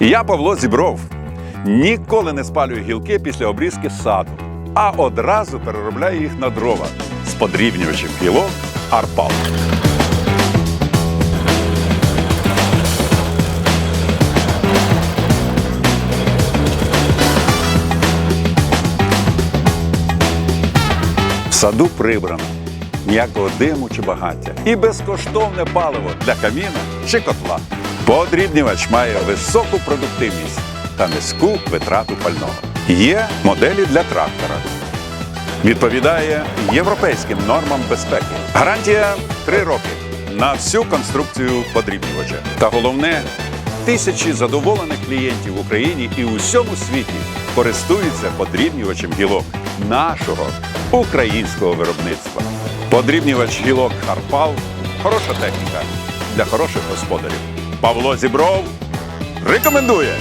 Я Павло Зібров. Ніколи не спалюю гілки після обрізки саду, а одразу переробляю їх на дрова з подрібнювачем гілок Арпал. В саду прибрано. Ніякого диму чи багаття. І безкоштовне паливо для каміна чи котла. Подрібнювач має високу продуктивність та низьку витрату пального. Є моделі для трактора. Відповідає європейським нормам безпеки. Гарантія 3 роки на всю конструкцію подрібнювача. Та головне, тисячі задоволених клієнтів в Україні і у всьому світі користуються подрібнювачем гілок нашого українського виробництва. Подрібнювач гілок Харпал хороша техніка для хороших господарів. Павло Зібров рекомендує.